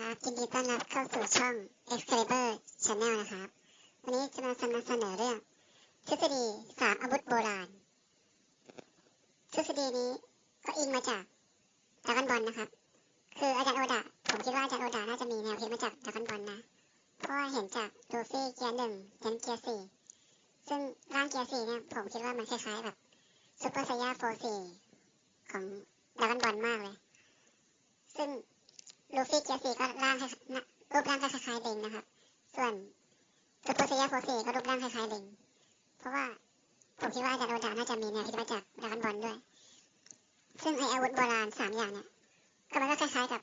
ครับยินดีต้อนรับเข้าสู่ช่อง Excalibur Channel นะครับ วันนี้จะมานำเสนอเรื่อง ทฤษฎีสามอาวุธโบราณ ทฤษฎีนี้ก็อิงมาจากดากันบอลนะครับ คืออาจารย์โอดะ ผมคิดว่าอาจารย์โอดะน่าจะมีแนวคิดมาจากดากันบอลนะ เพราะว่าเห็นจากลูฟี่เกียร์หนึ่งยันเกียร์สี่ซึ่งร่างเกียร์สี่เนี่ยผมคิดว่ามันคล้ายๆแบบซูเปอร์ไซย่าโฟสี่ของดากันบอลมากเลย ซึ่ง ลูฟี่เกียร์สี่ก็ร่างรูปร่างก็คล้ายๆเบงนะครับ ส่วนซูเปอร์ไซย่าโฟสีก็รูปร่างคล้ายๆเบงเพราะว่าผมคิดว่าอาจารย์โอดาน่าจะมีแนวคิดมาจากดรากันบอลด้วย ซึ่งไออาวุธโบราณสามอย่างเนี่ยก็มันก็คล้ายๆกับ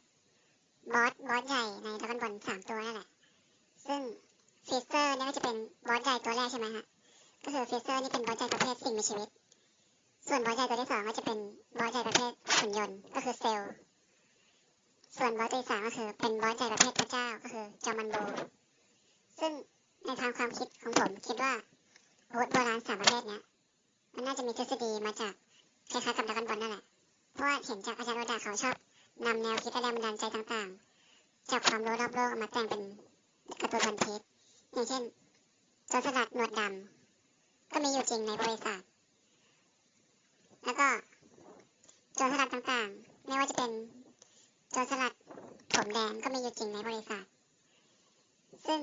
บอสบอสใหญ่ในดรากันบอลสามตัวนั่นแหละ ซึ่งฟิสเซอร์เนี่ยก็จะเป็นบอสใหญ่ตัวแรกใช่ไหมฮะ ก็คือฟิสเซอร์นี่เป็นบอสใหญ่ประเภทสิ่งมีชีวิต ส่วนบอสใหญ่ตัวที่สองก็จะเป็นบอสใหญ่ประเภทหุ่นยนต์ ก็คือเซลล์ ส่วนบอสตัวที่สามก็คือเป็นบอสใหญ่ประเภทพระเจ้าก็คือจอมันโบ ซึ่งในทางความคิดของผมคิดว่าอาวุธโบราณสามประเภทเนี้ยมันน่าจะมีทฤษฎีมาจากคล้ายๆกับดรากันบอลนั่นแหละ เพราะว่าเห็นจากอาจารย์โอดาเขาชอบนำแนวคิดและแรงบันดาลใจต่างๆ จากความรู้รอบโลกมาแต่งเป็นการ์ตูนวันพีชอย่างเช่นโจรสลัดหนวดดำก็มีอยู่จริงในประวัติศาสตร์แล้วก็โจรสลัดต่างๆ ไม่ว่าจะเป็น โจรสลัดผมแดงก็มีอยู่จริงในบริษัท ซึ่ง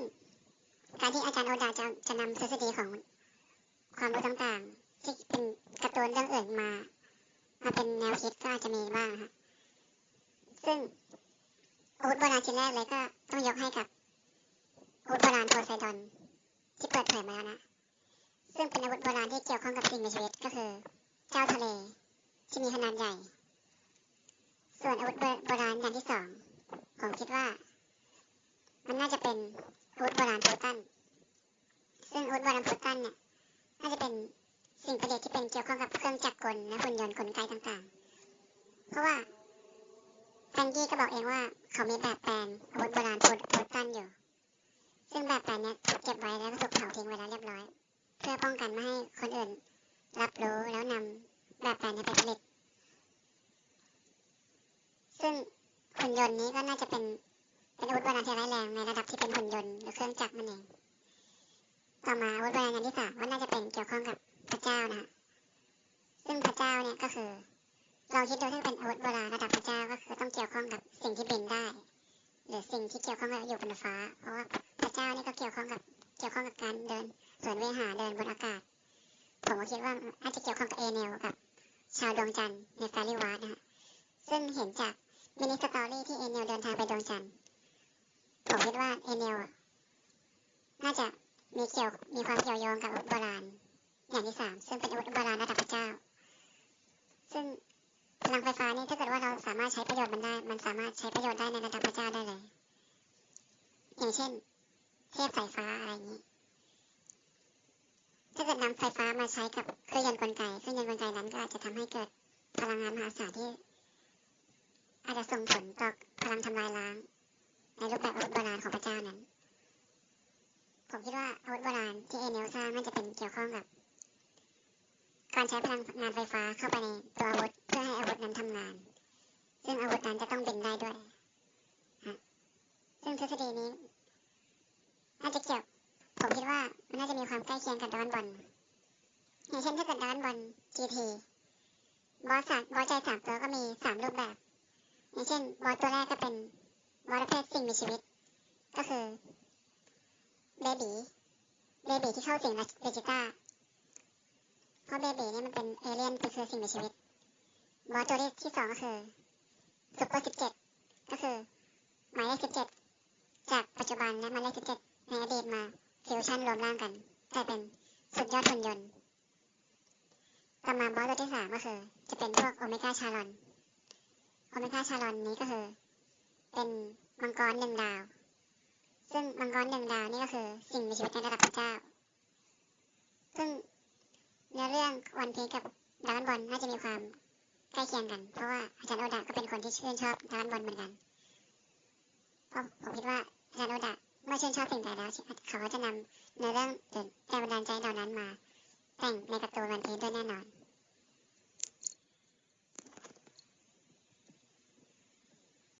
การที่อาจารย์โอดาจะจะนำทฤษฎีของความรู้ต่างๆ ที่เป็นการ์ตูนเรื่องอื่นมา มาเป็นแนวคิดก็อาจจะมีบ้างฮะซึ่งอาวุธโบราณชิ้นแรกเลยก็ต้องยกให้กับอาวุธโบราณโพไซดอนที่เปิดเผยมาแล้วนะ ซึ่งเป็นอาวุธโบราณที่เกี่ยวข้องกับสิ่งมีชีวิตก็คือ เจ้าทะเลที่มีขนาดใหญ่ ส่วนอาวุธโบราณอย่างที่สองผมคิดว่า มันน่าจะเป็นอาวุธโบราณโพตันซึ่งอาวุธโบราณโพตันเนี่ยน่าจะเป็นสิ่งประดิษฐ์ที่เป็นเกี่ยวข้องกับเครื่องจักรกลและหุ่นยนต์กลไกต่างๆ เพราะว่าแฟรงกี้ก็บอกเองว่าเขามีแบบแปลนอาวุธโบราณโพตันอยู่ ซึ่งแบบแปลนเนี้ยถูกเก็บไว้แล้วก็ถูกเผาทิ้งไว้แล้วเรียบร้อย เพื่อป้องกันไม่ให้คนอื่น รับรู้แล้วนำแบบแปลนนี้ไปผลิต ซึ่งหุ่นยนต์นี้ก็น่าจะเป็นเป็นอาวุธโบราณที่ร้ายแรงในระดับที่เป็นหุ่นยนต์หรือเครื่องจักรมันเอง ต่อมาอาวุธโบราณอย่างที่สามว่าน่าจะเป็นเกี่ยวข้องกับพระเจ้านะฮะซึ่งพระเจ้าเนี่ยก็คือลองคิดดูถ้าเป็นอาวุธโบราณระดับพระเจ้าก็คือต้องเกี่ยวข้องกับสิ่งที่บินได้ หรือสิ่งที่เกี่ยวข้องกับอยู่บนฟ้า เพราะว่าพระเจ้านี่ก็เกี่ยวข้องกับเกี่ยวข้องกับการเดินสวนเวหาเดินบนอากาศ ผมก็คิดว่าอาจจะเกี่ยวข้องกับเอเนลกับชาวดวงจันทร์ในฟาริวาสนะฮะซึ่งเห็นจาก มินิสตอรี่ที่เอเนลเดินทางไปดวงจันทร์ผมคิดว่าเอเนลน่าจะมีเกี่ยวมีความเกี่ยวโยงกับอาวุธโบราณ อย่างที่สามซึ่งเป็นอาวุธโบราณระดับพระเจ้า ซึ่งพลังไฟฟ้านี่ถ้าเกิดว่าเราสามารถใช้ประโยชน์มันได้ มันสามารถใช้ประโยชน์ได้ในระดับพระเจ้าได้เลย อย่างเช่น เทพสายฟ้าอะไรอย่างนี้ถ้าเกิดนำไฟฟ้ามาใช้กับเครื่องยนต์กลไกเครื่องยนต์กลไกนั้นก็อาจจะทำให้เกิดพลังงานมหาศาลที่ อาจจะส่งผลต่อพลังทำลายล้าง ในรูปแบบอาวุธโบราณของพระเจ้านั้น ผมคิดว่าอาวุธโบราณที่เอเนลสร้างน่าจะเป็นเกี่ยวข้องกับ การใช้พลังงานไฟฟ้าเข้าไปในตัวอาวุธเพื่อให้อาวุธนั้นทำงาน ซึ่งอาวุธนั้นจะต้องบินได้ด้วยฮะซึ่งทฤษฎีนี้น่าจะเกี่ยว ผมคิดว่ามันน่าจะมีความใกล้เคียงกับดอนบอลอย่างเช่นถ้าเกิดดอนบอล GT บอสสามบอสใจสามตัวก็มีสามรูปแบบ อย่างเช่นบอสตัวแรกก็เป็นบอสประเภทสิ่งมีชีวิต ก็คือเบบีเบบีที่เข้าสิงเวจิต้าเพราะเบบีนี่มันเป็นเอเลี่ยนเป็คือสิ่งมีชีวิต บอสตัวที่สองก็คือซุปเปอร์สิบเจ็ดก็คือหมายเลขสิบเจ็ดจากปัจจุบันและหมายเลขสิบเจ็ดในอดีตมาฟิวชั่นรวมร่างกันกลายเป็นสุดยอดหุ่นยนต์ต่อมาบอสตัวที่สามก็คือ จะเป็นพวกโอเมก้าชาลอน โอเมก้าชาลอนนี้ก็คือ เป็นมังกรหนึ่งดาว ซึ่งมังกรหนึ่งดาวนี่ก็คือ สิ่งมีชีวิตในระดับพระเจ้า ซึ่งเนื้อเรื่องวันพีกับดาก้อนบอลน่าจะมีความใกล้เคียงกัน เพราะว่าอาจารย์โอดะก็เป็นคนที่ชื่นชอบดาก้อนบอลเหมือนกันเพราะผมคิดว่าอาจารย์โอดะเมื่อชื่นชอบสิ่งใดแล้วเขาก็จะนำเนื้อเรื่องหรือแรงบันดาลใจเหล่านั้นมา แต่งในการ์ตูนวันพีด้วยแน่นอน